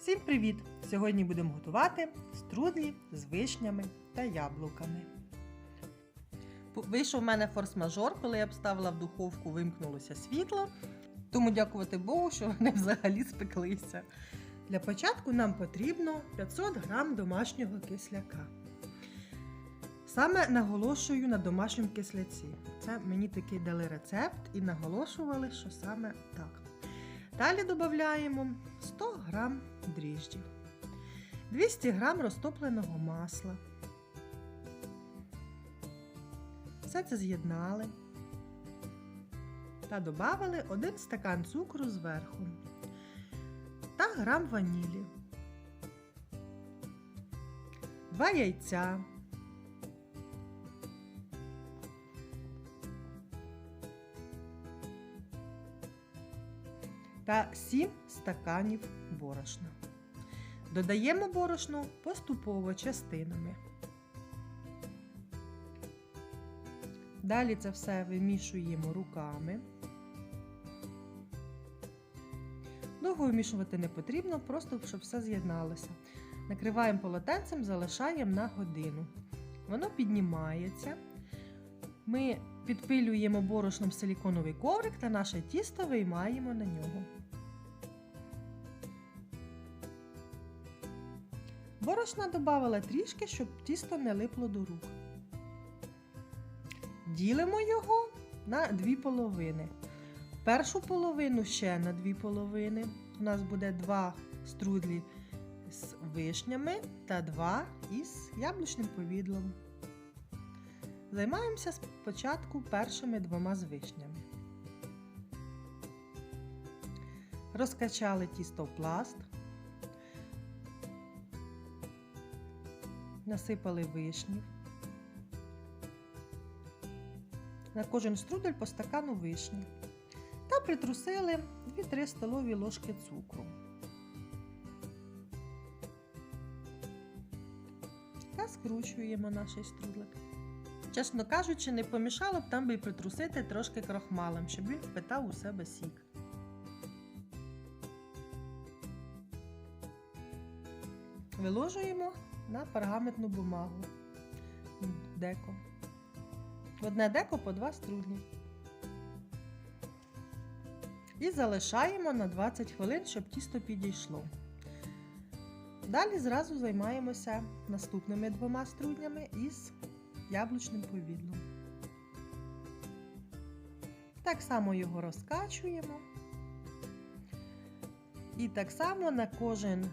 Всім привіт! Сьогодні будемо готувати струдлі з вишнями та яблуками. Вийшов у мене форс-мажор, коли я вставила в духовку, вимкнулося світло. Тому дякувати Богу, що вони взагалі спеклися. Для початку нам потрібно 500 г домашнього кисляка. Саме наголошую на домашньому кисляці. Це мені такий дали рецепт і наголошували, що саме так. Далі додаємо 100 г дріжджів, 200 г розтопленого масла. Все це з'єднали та додали 1 стакан цукру зверху та грам ванілі, 2 яйця. Та 7 стаканів борошна. Додаємо борошно поступово частинами. Далі це все вимішуємо руками. Довго вимішувати не потрібно, просто щоб все з'єдналося. Накриваємо полотенцем, залишаємо на годину. Воно піднімається. Ми підпилюємо борошном силіконовий коврик та наше тісто виймаємо на нього. Борошна додавала трішки, щоб тісто не липло до рук. Ділимо його на дві половини. Першу половину ще на дві половини. У нас буде два струдлі з вишнями та два із яблучним повідлом. Займаємося спочатку першими двома з. Розкачали тісто в пласт, насипали вишнів. На кожен струдель по стакану вишні та притрусили 2-3 столові ложки цукру. Та скручуємо наш струдлик. Чесно кажучи, не помішало б там би притрусити трошки крохмалем, щоб він впитав у себе сік. Виложуємо на пергаментну бумагу. Деко. Одне деко по два струдлі. І залишаємо на 20 хвилин, щоб тісто підійшло. Далі зразу займаємося наступними двома струднями із яблучним повідлом. Так само його розкачуємо. І так само на кожен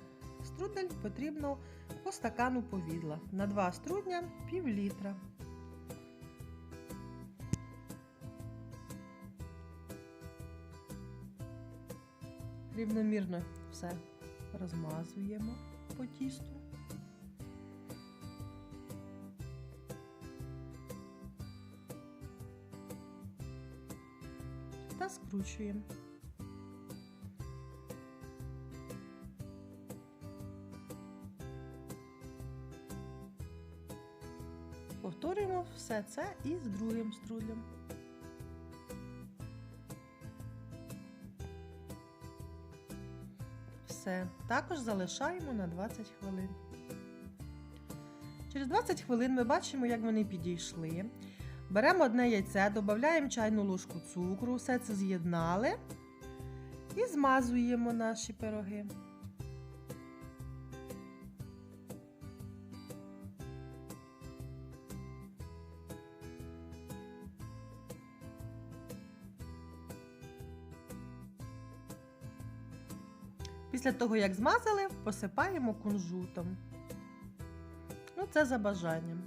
струдель потрібно по стакану повідла. На два струдня пів літра. Рівномірно все розмазуємо по тісту. Та скручуємо. Повторюємо все це і з другим струдлем. Все, також залишаємо на 20 хвилин. Через 20 хвилин ми бачимо, як вони підійшли. Беремо одне яйце, додаємо чайну ложку цукру, все це з'єднали і змазуємо наші пироги. Після того, як змазали, посипаємо кунжутом. Ну, це за бажанням.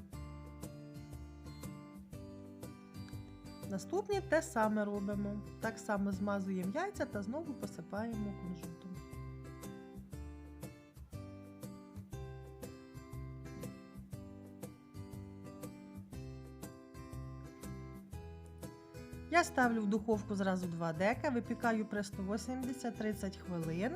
Наступні те саме робимо. Так само змазуємо яйця та знову посипаємо кунжутом. Я ставлю в духовку зразу 2 дека, випікаю при 180-30 хвилин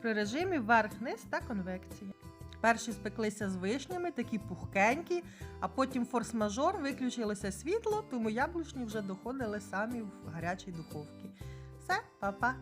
при режимі верх-низ та конвекції. Перші спеклися з вишнями, такі пухкенькі, а потім форс-мажор виключилося світло, тому яблучні вже доходили самі в гарячій духовці. Все, па-па!